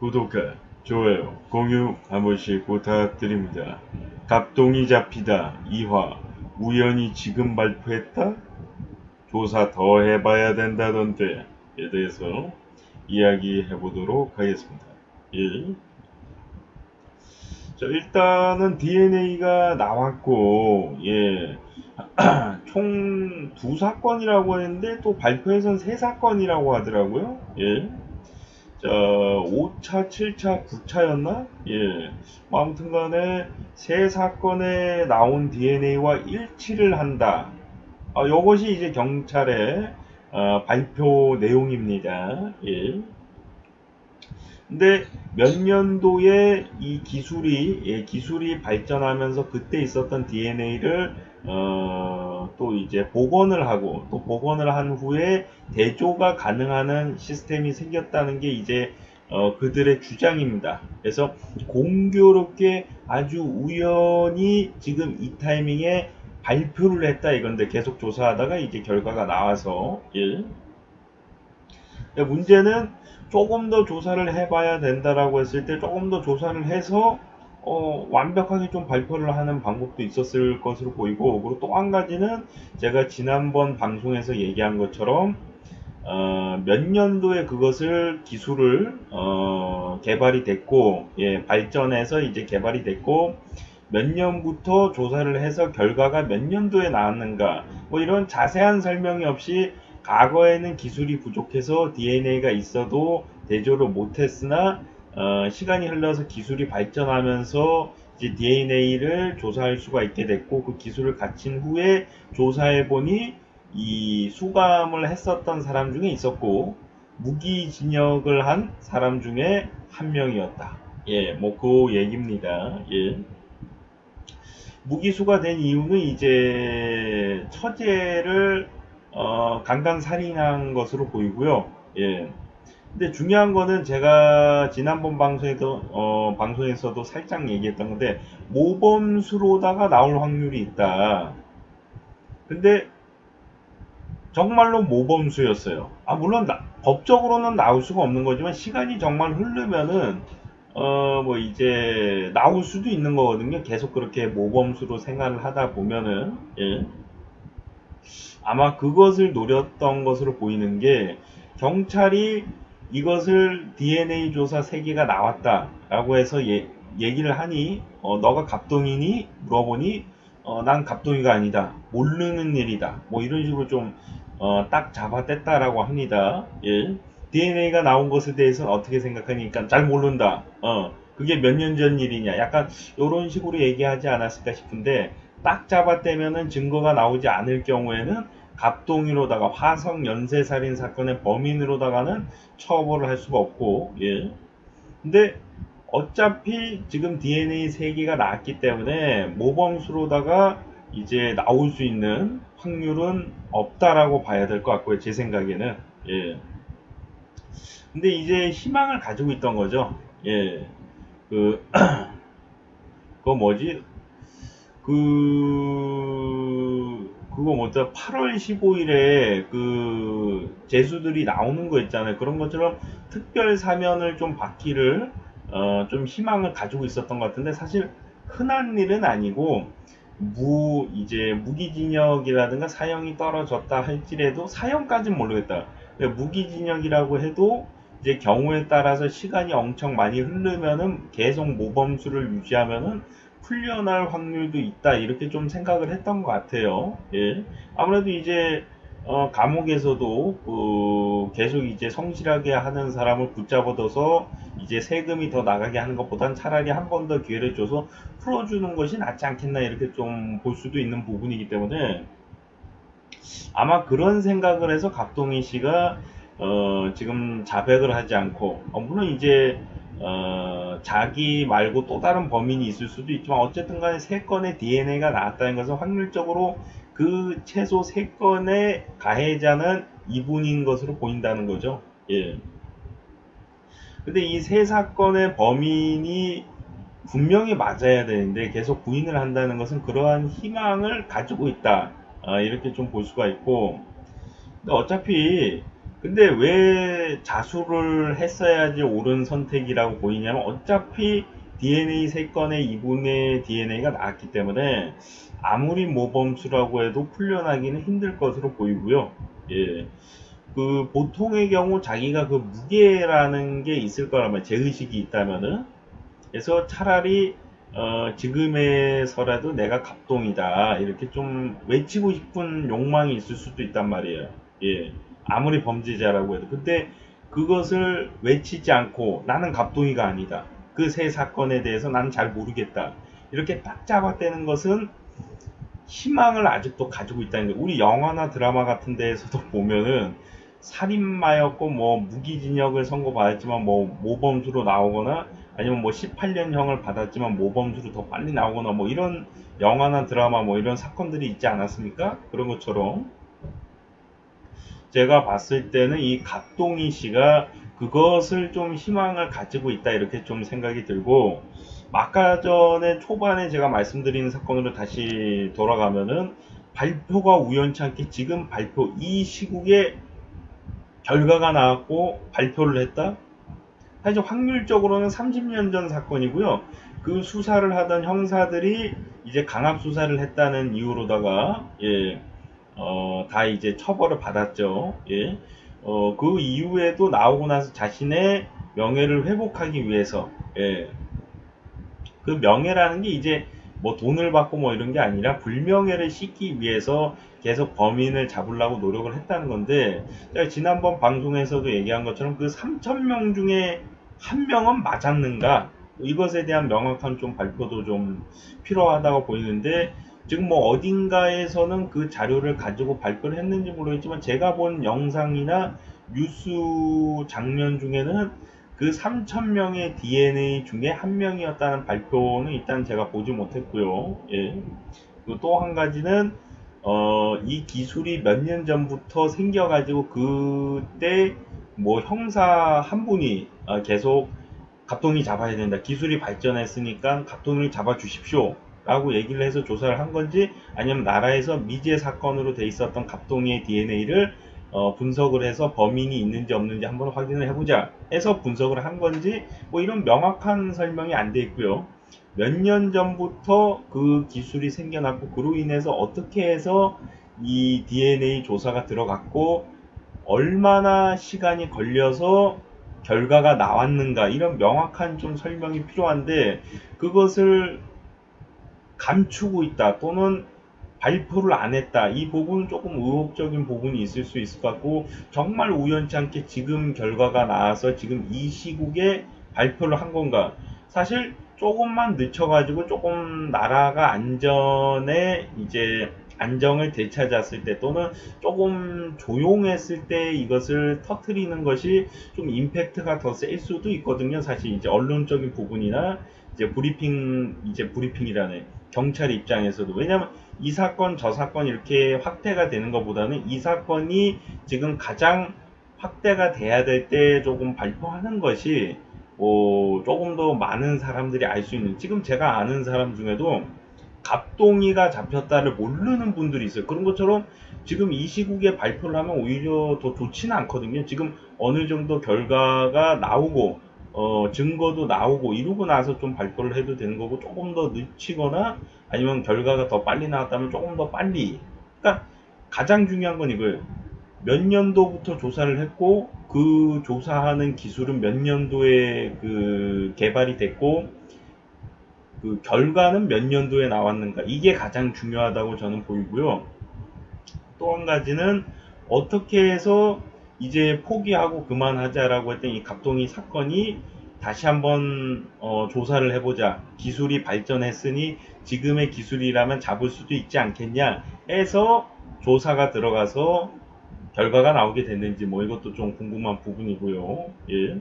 구독과 좋아요, 공유 한 번씩 부탁드립니다. 갑동이 잡히다 2화 우연히 지금 발표했다? 조사 더 해봐야 된다던데 에 대해서 이야기해 보도록 하겠습니다. 예. 자, 일단은 DNA가 나왔고, 예. 총 두 사건이라고 했는데 또 발표에선 세 사건이라고 하더라고요. 예. 자, 5차, 7차, 9차였나? 예. 뭐 아무튼 간에 세 사건에 나온 DNA와 일치를 한다. 아, 이것이 이제 경찰의 어, 발표 내용입니다. 예. 근데 몇 년도에 이 기술이 예, 기술이 발전하면서 그때 있었던 DNA를 어, 또 이제 복원을 하고 또 복원을 한 후에 대조가 가능한 시스템이 생겼다는 게 이제 어, 그들의 주장입니다. 그래서 공교롭게 아주 우연히 지금 이 타이밍에 발표를 했다 이건데 계속 조사하다가 이제 결과가 나와서 예. 문제는 조금 더 조사를 해봐야 된다라고 했을 때 조금 더 조사를 해서 어, 완벽하게 좀 발표를 하는 방법도 있었을 것으로 보이고 그리고 또 한 가지는 제가 지난번 방송에서 얘기한 것처럼 어, 몇 년도에 그것을 기술을 어, 개발이 됐고 예, 발전해서 이제 개발이 됐고 몇 년부터 조사를 해서 결과가 몇 년도에 나왔는가 뭐 이런 자세한 설명이 없이 과거에는 기술이 부족해서 DNA가 있어도 대조를 못했으나 어, 시간이 흘러서 기술이 발전하면서 이제 DNA를 조사할 수가 있게 됐고 그 기술을 갖춘 후에 조사해 보니 이 수감을 했었던 사람 중에 있었고 무기징역을 한 사람 중에 한 명이었다. 예, 뭐 그 얘기입니다. 예. 무기수가 된 이유는 이제 처제를 어, 강간살인한 것으로 보이고요. 예. 근데 중요한 거는 제가 지난번 방송에도 어, 방송에서도 살짝 얘기했던 건데 모범수로다가 나올 확률이 있다. 근데 정말로 모범수였어요. 아 물론 나, 법적으로는 나올 수가 없는 거지만 시간이 정말 흐르면은 어 뭐 이제 나올 수도 있는 거거든요. 계속 그렇게 모범수로 생활을 하다 보면은 예. 아마 그것을 노렸던 것으로 보이는 게 경찰이 이것을 DNA 조사 3개가 나왔다라고 해서 예, 얘기를 하니 어, 너가 갑동이니? 물어보니 어, 난 갑동이가 아니다. 모르는 일이다. 뭐 이런 식으로 좀 어, 딱 잡아댔다라고 합니다. 예. DNA가 나온 것에 대해서는 어떻게 생각하니까 잘 모른다. 어, 그게 몇 년 전 일이냐. 약간 이런 식으로 얘기하지 않았을까 싶은데 딱 잡아떼면은 증거가 나오지 않을 경우에는 갑동이로다가 화성 연쇄 살인 사건의 범인으로다가는 처벌을 할 수가 없고, 예. 근데 어차피 지금 DNA 3개가 나왔기 때문에 모범수로다가 이제 나올 수 있는 확률은 없다라고 봐야 될 것 같고요. 제 생각에는. 예. 근데 이제 희망을 가지고 있던 거죠. 예. 그, 그거 뭐지? 그, 그거 뭐죠? 8월 15일에 그 재수들이 나오는 거 있잖아요. 그런 것처럼 특별 사면을 좀 받기를 어, 좀 희망을 가지고 있었던 것 같은데 사실 흔한 일은 아니고 무 이제 무기징역이라든가 사형이 떨어졌다 할지라도 사형까지는 모르겠다. 무기징역이라고 해도 이제 경우에 따라서 시간이 엄청 많이 흐르면은 계속 모범수를 유지하면은 풀려날 확률도 있다 이렇게 좀 생각을 했던 것 같아요. 예. 아무래도 이제 어, 감옥에서도 그 계속 이제 성실하게 하는 사람을 붙잡아둬서 이제 세금이 더 나가게 하는 것보단 차라리 한 번 더 기회를 줘서 풀어주는 것이 낫지 않겠나 이렇게 좀 볼 수도 있는 부분이기 때문에 아마 그런 생각을 해서 갑동희 씨가 어, 지금 자백을 하지 않고 어, 물론 이제 어, 자기 말고 또 다른 범인이 있을 수도 있지만 어쨌든 간에 세 건의 DNA가 나왔다는 것은 확률적으로 그 최소 세 건의 가해자는 이분인 것으로 보인다는 거죠. 예. 근데 이 세 사건의 범인이 분명히 맞아야 되는데 계속 부인을 한다는 것은 그러한 희망을 가지고 있다. 아, 이렇게 좀 볼 수가 있고. 근데 어차피 근데 왜 자수를 했어야지 옳은 선택이라고 보이냐면 어차피 DNA 3건의 2분의 DNA가 나왔기 때문에 아무리 모범수라고 해도 풀려나기는 힘들 것으로 보이고요. 예. 그 보통의 경우 자기가 그 무게라는 게 있을 거라면 제의식이 있다면은 그래서 차라리 어, 지금에서라도 내가 갑동이다 이렇게 좀 외치고 싶은 욕망이 있을 수도 있단 말이에요. 예. 아무리 범죄자라고 해도 근데 그것을 외치지 않고 나는 갑동이가 아니다. 그 세 사건에 대해서 나는 잘 모르겠다. 이렇게 딱 잡아떼는 것은 희망을 아직도 가지고 있다는 게 우리 영화나 드라마 같은 데에서도 보면은 살인마였고 뭐 무기징역을 선고받았지만 뭐 모범수로 나오거나 아니면 뭐 18년형을 받았지만 모범수로 더 빨리 나오거나 뭐 이런 영화나 드라마 뭐 이런 사건들이 있지 않았습니까? 그런 것처럼 제가 봤을 때는 이 갑동희 씨가 그것을 좀 희망을 가지고 있다 이렇게 좀 생각이 들고 아까 전에 초반에 제가 말씀드린 사건으로 다시 돌아가면은 발표가 우연치 않게 지금 발표 이 시국에 결과가 나왔고 발표를 했다. 사실 확률적으로는 30년 전 사건이고요. 그 수사를 하던 형사들이 이제 강압 수사를 했다는 이유로다가 예, 어, 다 이제 처벌을 받았죠. 예. 어, 그 이후에도 나오고 나서 자신의 명예를 회복하기 위해서, 예. 그 명예라는 게 이제 뭐 돈을 받고 뭐 이런 게 아니라 불명예를 씻기 위해서 계속 범인을 잡으려고 노력을 했다는 건데, 제가 지난번 방송에서도 얘기한 것처럼 그 3,000명 중에 한 명은 맞았는가? 이것에 대한 명확한 좀 발표도 좀 필요하다고 보이는데, 지금 뭐 어딘가에서는 그 자료를 가지고 발표를 했는지 모르겠지만 제가 본 영상이나 뉴스 장면 중에는 그 3,000명의 DNA 중에 한 명이었다는 발표는 일단 제가 보지 못했고요. 예. 또한 가지는 어, 이 기술이 몇 년 전부터 생겨가지고 그때 뭐 형사 한 분이 어, 계속 갑동이 잡아야 된다. 기술이 발전했으니까 갑동을 잡아 주십시오. 라고 얘기를 해서 조사를 한 건지 아니면 나라에서 미제 사건으로 돼 있었던 갑동이의 DNA를 어, 분석을 해서 범인이 있는지 없는지 한번 확인을 해보자 해서 분석을 한 건지 뭐 이런 명확한 설명이 안 돼 있고요. 몇 년 전부터 그 기술이 생겨났고 그로 인해서 어떻게 해서 이 DNA 조사가 들어갔고 얼마나 시간이 걸려서 결과가 나왔는가 이런 명확한 좀 설명이 필요한데 그것을 감추고 있다 또는 발표를 안 했다. 이 부분은 조금 의혹적인 부분이 있을 수 있을 것 같고 정말 우연치 않게 지금 결과가 나와서 지금 이 시국에 발표를 한 건가? 사실 조금만 늦춰가지고 조금 나라가 안전에 이제 안정을 되찾았을 때 또는 조금 조용했을 때 이것을 터트리는 것이 좀 임팩트가 더 셀 수도 있거든요. 사실 이제 언론적인 부분이나 이제 브리핑 이제 브리핑이라는 경찰 입장에서도 왜냐하면 이 사건 저 사건 이렇게 확대가 되는 것보다는 이 사건이 지금 가장 확대가 돼야 될 때 조금 발표하는 것이 어, 조금 더 많은 사람들이 알 수 있는 지금 제가 아는 사람 중에도 갑동이가 잡혔다를 모르는 분들이 있어요. 그런 것처럼 지금 이 시국에 발표를 하면 오히려 더 좋지는 않거든요. 지금 어느 정도 결과가 나오고 어, 증거도 나오고 이러고 나서 좀 발표를 해도 되는 거고 조금 더 늦추거나 아니면 결과가 더 빨리 나왔다면 조금 더 빨리. 그러니까 가장 중요한 건 이거예요. 몇 년도부터 조사를 했고 그 조사하는 기술은 몇 년도에 그 개발이 됐고 그 결과는 몇 년도에 나왔는가. 이게 가장 중요하다고 저는 보이고요. 또 한 가지는 어떻게 해서 이제 포기하고 그만하자라고 했던 이 갑동이 사건이 다시 한번 어, 조사를 해보자. 기술이 발전했으니 지금의 기술이라면 잡을 수도 있지 않겠냐 해서 조사가 들어가서 결과가 나오게 됐는지 뭐 이것도 좀 궁금한 부분이고요. 예.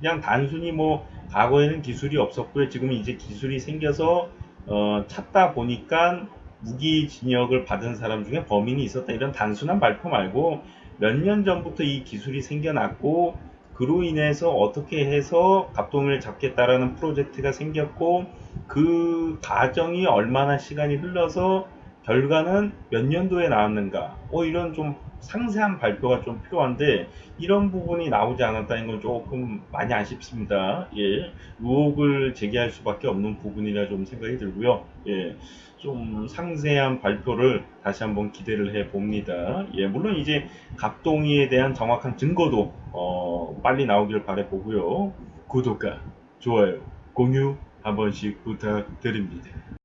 그냥 단순히 뭐 과거에는 기술이 없었고요. 지금 이제 기술이 생겨서 어, 찾다 보니까 무기 진역을 받은 사람 중에 범인이 있었다 이런 단순한 발표 말고 몇 년 전부터 이 기술이 생겨났고 그로 인해서 어떻게 해서 갑동을 잡겠다라는 프로젝트가 생겼고 그 과정이 얼마나 시간이 흘러서 결과는 몇 년도에 나왔는가 어 이런 좀 상세한 발표가 좀 필요한데 이런 부분이 나오지 않았다는 건 조금 많이 아쉽습니다. 예, 의혹을 제기할 수밖에 없는 부분이라 좀 생각이 들고요. 예, 좀 상세한 발표를 다시 한번 기대를 해 봅니다. 예, 물론 이제 갑동이에 대한 정확한 증거도 어, 빨리 나오길 바래 보고요. 구독과 좋아요, 공유 한 번씩 부탁드립니다.